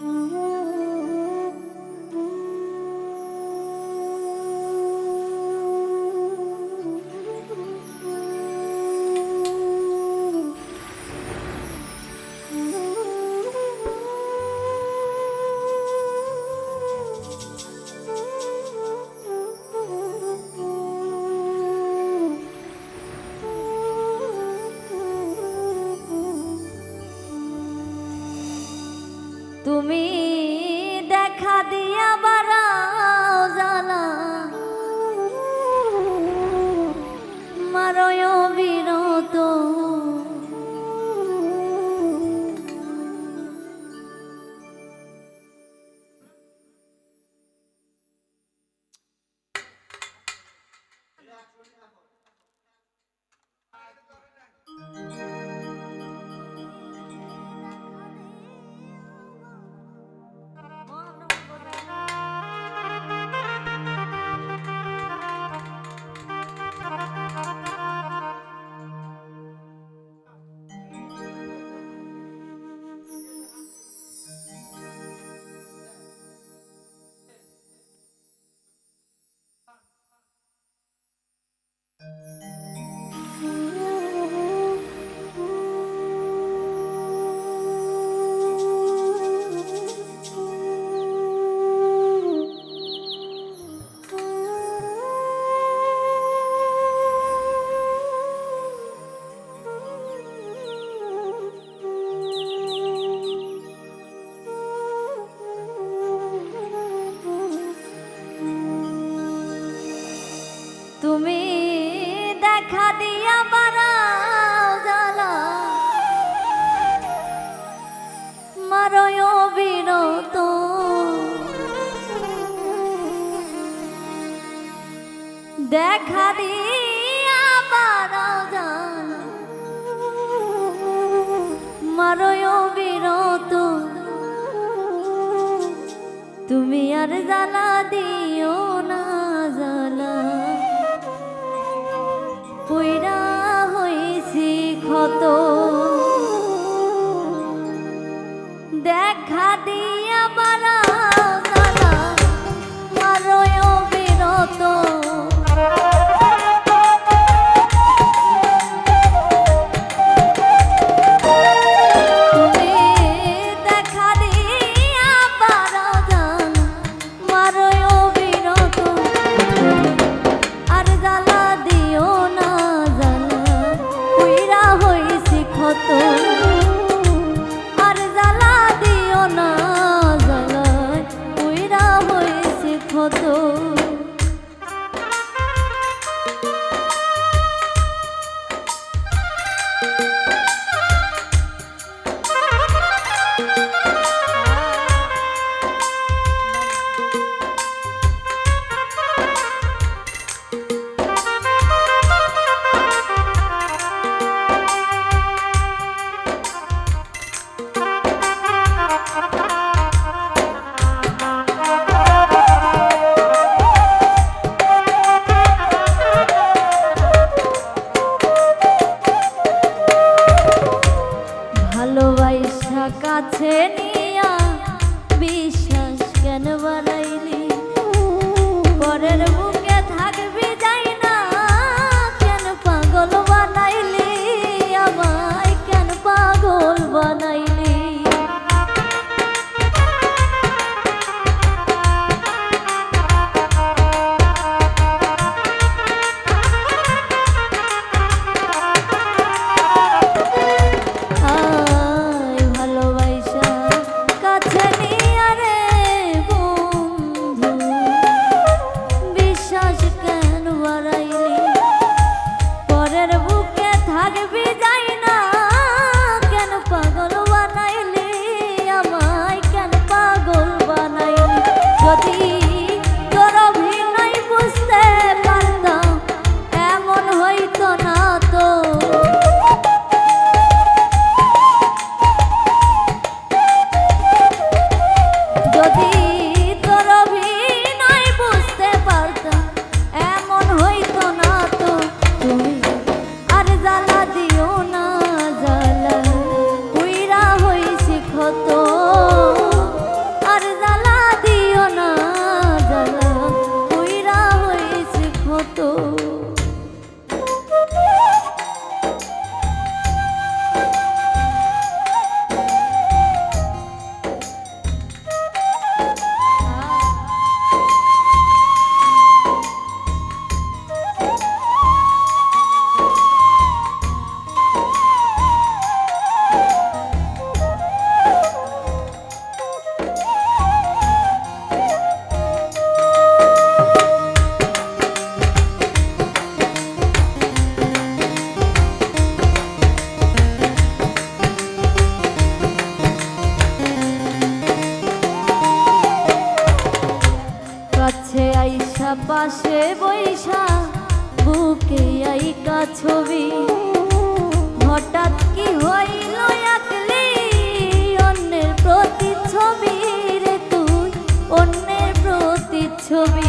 Mm-hmm. তুমি দেখা দিয়া বারাও জালা মারয় দেখা দিয়া বারাও জালা মারয় বিরত। তুমি আর জ্বালা দিও না, জ্বালা। পুইরা হইছি ক্ষত। দেখা দিয়া পাশে বৈশা, বুকে আইকা ছবি। হঠাৎ কি হইল একলি, অন্যের প্রতি ছবি রে তুই, অন্যের প্রতি ছবি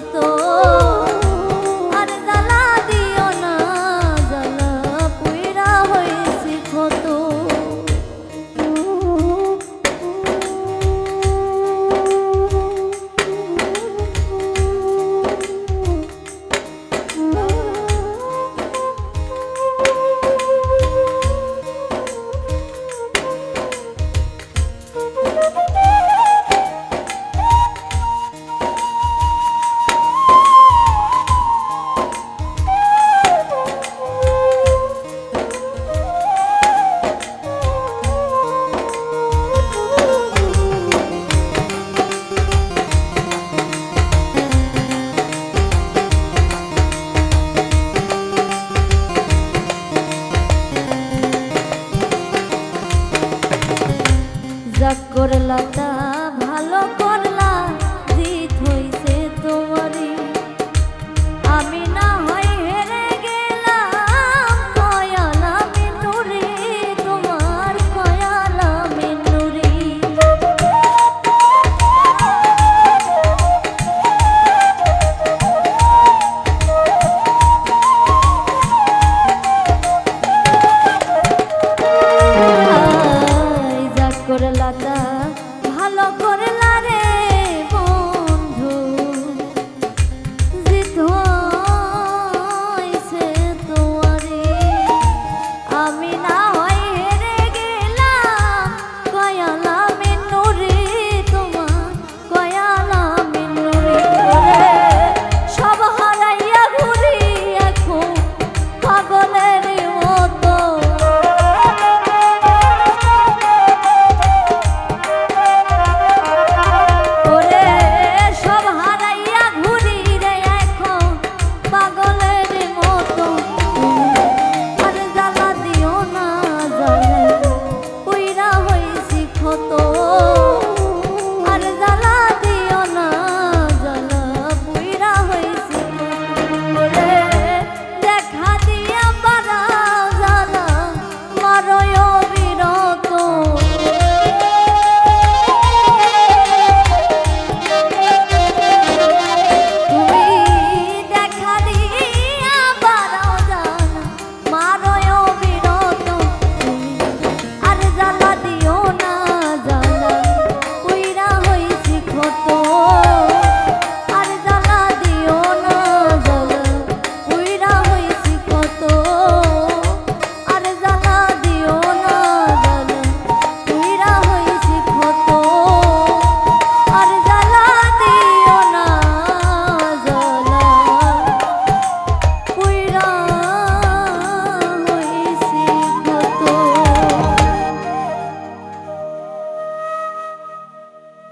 todo.